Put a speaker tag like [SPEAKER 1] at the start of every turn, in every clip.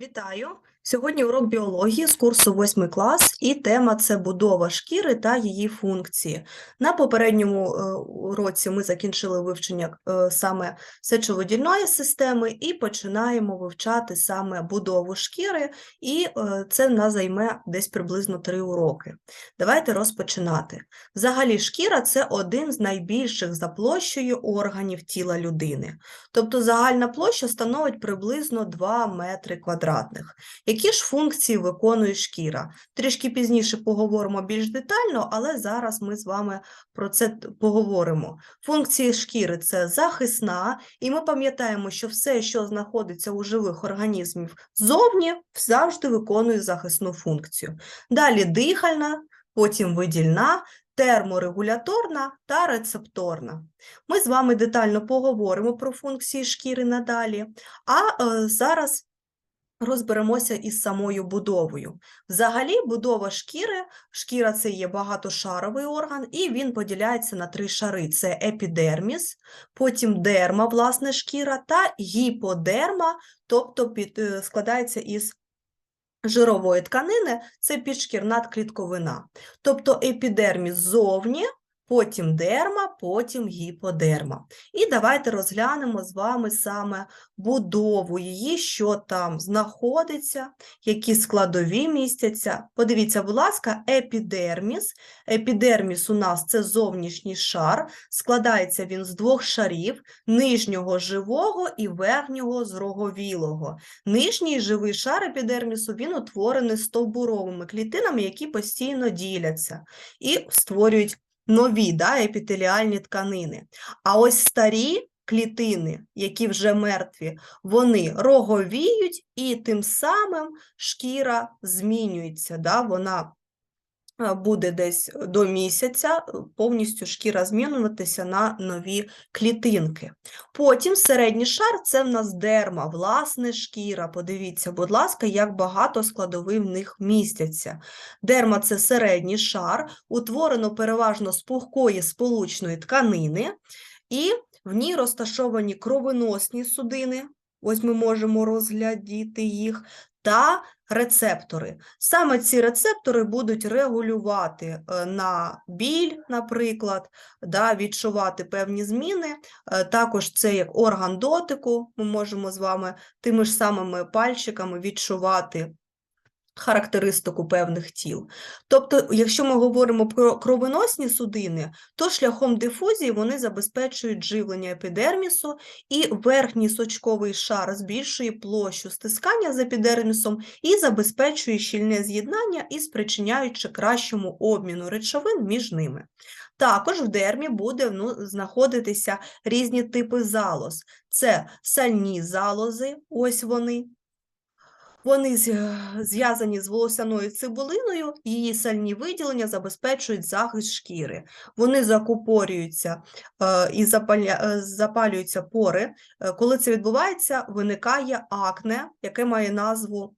[SPEAKER 1] Вітаю! Сьогодні урок біології з курсу 8 клас, і тема це будова шкіри та її функції. На попередньому е, уроці ми закінчили вивчення е, саме сечовидільної системи і починаємо вивчати саме будову шкіри, і е, це в нас займе десь приблизно 3 уроки. Давайте розпочинати. Взагалі, шкіра це один з найбільших за площею органів тіла людини. Тобто загальна площа становить приблизно 2 метри квадратних. Які ж функції виконує шкіра? Трішки пізніше поговоримо більш детально, але зараз ми з вами про це поговоримо. Функції шкіри це захисна, і ми пам'ятаємо, що все, що знаходиться у живих організмів ззовні, завжди виконує захисну функцію. Далі дихальна, потім видільна, терморегуляторна та рецепторна. Ми з вами детально поговоримо про функції шкіри надалі, а е, зараз розберемося із самою будовою. Взагалі, будова шкіри, шкіра це є багатошаровий орган, і він поділяється на три шари: це епідерміс, потім дерма, власне, шкіра, та гіподерма, тобто під, е, складається із жирової тканини, це підшкірна клітковина. Тобто епідерміс ззовні, потім дерма, потім гіподерма. І давайте розглянемо з вами саме будову її, що там знаходиться, які складові містяться. Подивіться, будь ласка, епідерміс. Епідерміс у нас це зовнішній шар, складається він з двох шарів: нижнього живого і верхнього зроговілого. Нижній живий шар епідермісу він утворений стовбуровими клітинами, які постійно діляться і створюють нові да, епітеліальні тканини. А ось старі клітини, які вже мертві, вони роговіють, і тим самим шкіра змінюється. Да, вона буде десь до місяця е, повністю шкіра змінюватися на нові клітинки. Потім середній шар це в нас дерма, власне шкіра. Подивіться, будь ласка, як багато складових в них містяться. Дерма це середній шар, утворено переважно з пухкої сполучної тканини, і в ній розташовані кровоносні судини. Ось ми можемо розглядіти їх, та рецептори. Саме ці рецептори будуть регулювати е, на біль, наприклад, да, відчувати певні зміни. Е, Також це як орган дотику, ми можемо з вами тими ж самими пальчиками відчувати характеристику певних тіл. Тобто, якщо ми говоримо про кровоносні судини, то шляхом дифузії вони забезпечують живлення епідермісу, і верхній сочковий шар збільшує площу стискання з епідермісом і забезпечує щільне з'єднання і спричиняючи кращому обміну речовин між ними. Також в дермі буде ну, знаходитися різні типи залоз. Це сальні залози, ось вони. Вони зв'язані з волосяною цибулиною, її сальні виділення забезпечують захист шкіри. Вони закупорюються е, і е, запалюються пори. Е, Коли це відбувається, виникає акне, яке має назву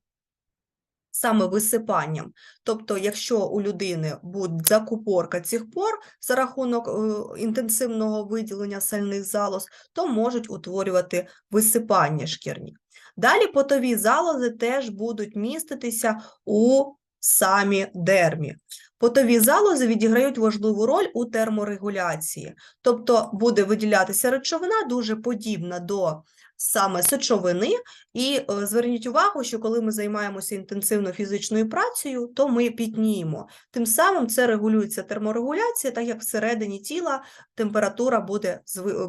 [SPEAKER 1] саме висипанням. Тобто, якщо у людини буде закупорка цих пор за рахунок е, інтенсивного виділення сальних залоз, то можуть утворювати висипання шкірні. Далі потові залози теж будуть міститися у самі дермі. Потові залози відіграють важливу роль у терморегуляції, тобто буде виділятися речовина дуже подібна до саме сечовини, і е, зверніть увагу, що коли ми займаємося інтенсивно фізичною працею, то ми пітніємо. Тим самим це регулюється терморегуляція, так як всередині тіла температура буде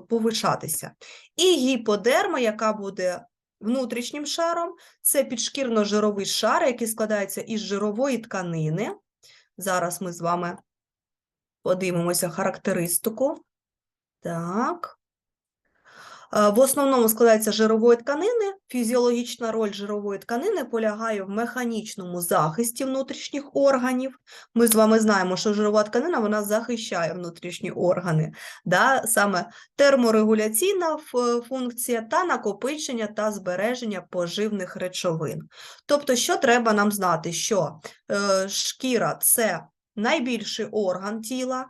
[SPEAKER 1] повишатися. І гіподерма, яка буде внутрішнім шаром, це підшкірно-жировий шар, який складається із жирової тканини. Зараз ми з вами подивимося характеристику. Так. Е, В основному складається жирової тканини. Фізіологічна роль жирової тканини полягає в механічному захисті внутрішніх органів. Ми з вами знаємо, що жирова тканина вона захищає внутрішні органи. Да? Саме терморегуляційна функція та накопичення та збереження поживних речовин. Тобто, що треба нам знати? Що е, шкіра це найбільший орган тіла.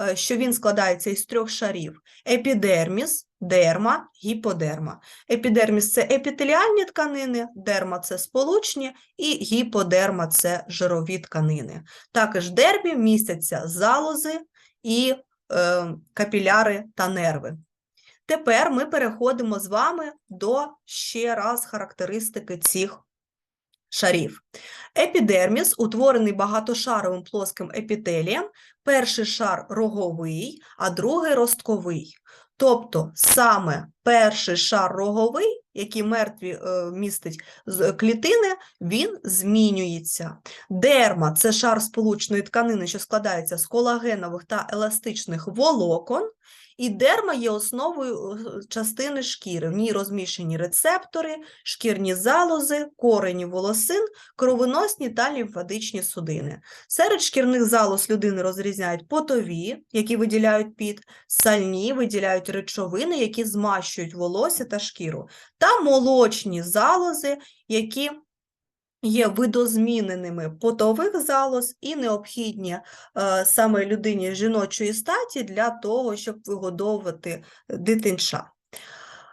[SPEAKER 1] Е, що він складається із трьох шарів: епідерміс, дерма, гіподерма. Епідерміс це епітеліальні тканини, дерма це сполучні, і гіподерма це жирові тканини. Також в дермі містяться залози і е, капіляри та нерви. Тепер ми переходимо з вами до ще раз характеристики цих шарів. Епідерміс утворений багатошаровим плоским епітелієм. Перший шар роговий, а другий ростковий. Тобто саме перший шар роговий, який мертві е, містить з клітини, він змінюється. Дерма це шар сполучної тканини, що складається з колагенових та еластичних волокон. І дерма є основою е, частини шкіри. В ній розміщені рецептори, шкірні залози, корені волосин, кровоносні та лімфатичні судини. Серед шкірних залоз людини розрізняють потові, які виділяють піт, сальні виділяють речовини, які змащують волосся та шкіру, та молочні залози, які є видозміненими потових залоз і необхідні е, саме людині жіночої статі для того, щоб вигодовувати дитинча.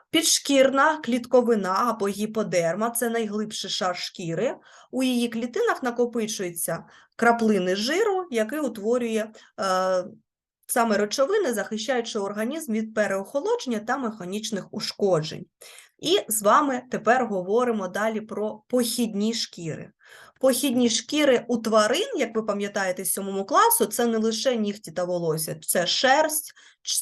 [SPEAKER 1] Підшкірна клітковина або гіподерма це найглибший шар шкіри. У її клітинах накопичуються краплини жиру, який утворює е, саме речовини, захищаючи організм від переохолодження та механічних ушкоджень. І з вами тепер говоримо далі про похідні шкіри. Похідні шкіри у тварин, як ви пам'ятаєте з 7 класу, це не лише нігті та волосся, це шерсть,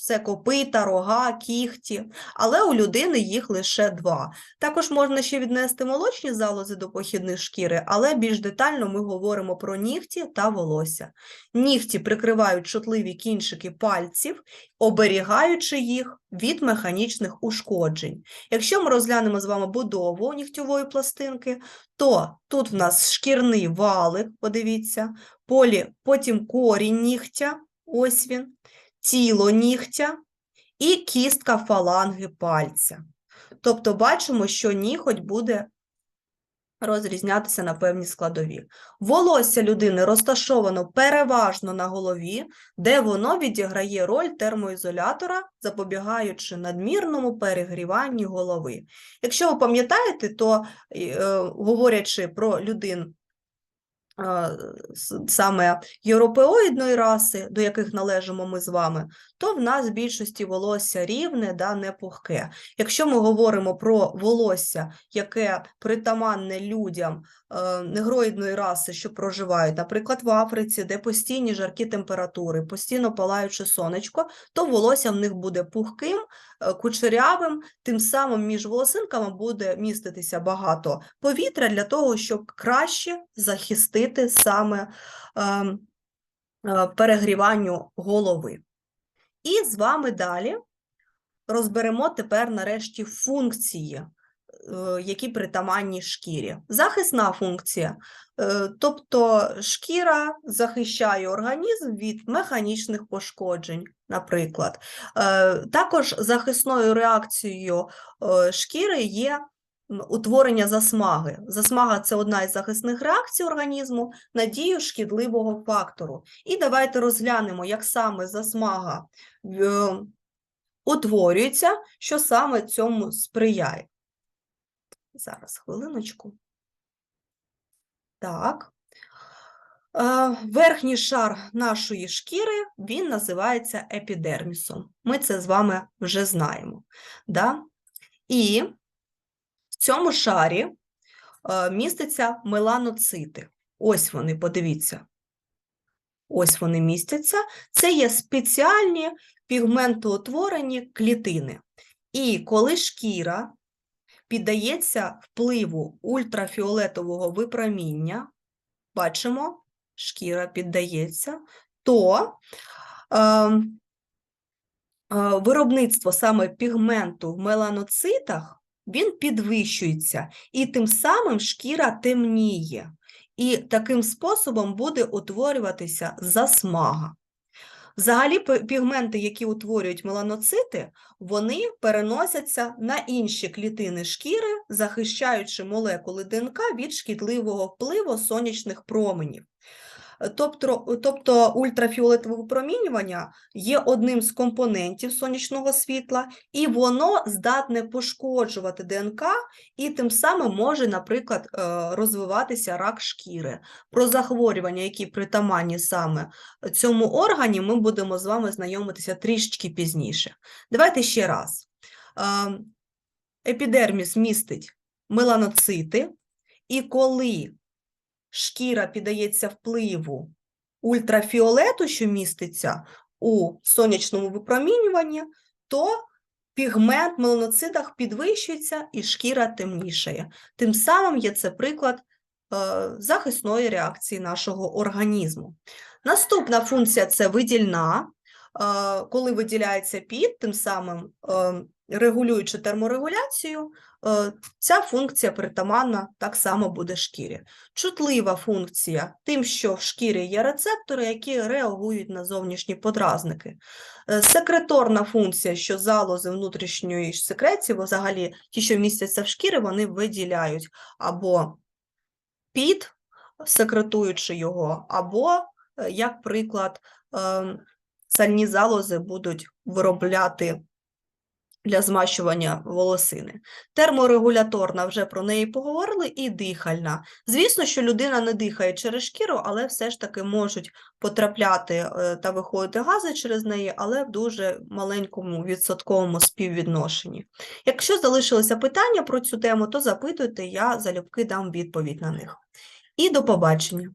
[SPEAKER 1] це копита, рога, кіхті, але у людини їх лише два. Також можна ще віднести молочні залози до похідних шкіри, але більш детально ми говоримо про нігті та волосся. Нігті прикривають чутливі кінчики пальців, оберігаючи їх від механічних ушкоджень. Якщо ми розглянемо з вами будову нігтьової пластинки, то тут в нас шкірний валик, подивіться, полі, потім корінь нігтя, ось він, тіло нігтя і кістка фаланги пальця. Тобто бачимо, що ніготь буде розрізнятися на певні складові. Волосся людини розташовано переважно на голові, де воно відіграє роль термоізолятора, запобігаючи надмірному перегріванню голови. Якщо ви пам'ятаєте, то е, говорячи про людин саме європеоїдної раси, до яких належимо ми з вами, то в нас в більшості волосся рівне, да, не пухке. Якщо ми говоримо про волосся, яке притаманне людям негроїдної раси, що проживають, наприклад, в Африці, де постійні жаркі температури, постійно палаючи сонечко, то волосся в них буде пухким, е, кучерявим, тим самим між волосинками буде міститися багато повітря для того, щоб краще захистити саме ем, е, перегріванню голови. І з вами далі розберемо тепер нарешті функції, е, які притаманні шкірі. Захисна функція, е, тобто шкіра захищає організм від механічних пошкоджень, наприклад. Е, також захисною реакцією шкіри є утворення засмаги. Засмага це одна із захисних реакцій організму на дію шкідливого фактору. І давайте розглянемо, як саме засмага е, утворюється, що саме цьому сприяє. Зараз хвилиночку. Так. Е, верхній шар нашої шкіри він називається епідермісом. Ми це з вами вже знаємо. Да? І в цьому шарі е, містяться меланоцити. Ось вони, подивіться. Ось вони містяться. Це є спеціальні пігментоутворені клітини. І коли шкіра піддається впливу ультрафіолетового випроміння, бачимо, шкіра піддається, то е, е, виробництво саме пігменту в меланоцитах він підвищується, і тим самим шкіра темніє. І таким способом буде утворюватися засмага. Взагалі, пігменти, які утворюють меланоцити, вони переносяться на інші клітини шкіри, захищаючи молекули ДНК від шкідливого впливу сонячних променів. Тобто, тобто ультрафіолетове випромінювання є одним з компонентів сонячного світла, і воно здатне пошкоджувати ДНК і тим самим може, наприклад, е, розвиватися рак шкіри. Про захворювання, які притаманні саме цьому органі, ми будемо з вами знайомитися трішечки пізніше. Давайте ще раз. Е, Епідерміс містить меланоцити, і коли шкіра піддається впливу ультрафіолету, що міститься у сонячному випромінюванні, то пігмент в меланоцитах підвищується і шкіра темнішає. Тим самим є це приклад е, захисної реакції нашого організму. Наступна функція це видільна. Е, Коли виділяється під, тим самим е, регулюючи терморегуляцію, е, ця функція притаманна так само буде шкірі. Чутлива функція тим, що в шкірі є рецептори, які реагують на зовнішні подразники. Е, Секреторна функція, що залози внутрішньої секреції, бо взагалі ті, що містяться в шкірі, вони виділяють або під, секретуючи його, або, е, як приклад, ем, сальні залози будуть виробляти для змащування волосини. Терморегуляторна, вже про неї поговорили, і дихальна. Звісно, що людина не дихає через шкіру, але все ж таки можуть потрапляти е, та виходити гази через неї, але в дуже маленькому відсотковому співвідношенні. Якщо залишилися питання про цю тему, то запитуйте, я залюбки дам відповідь на них. І до побачення!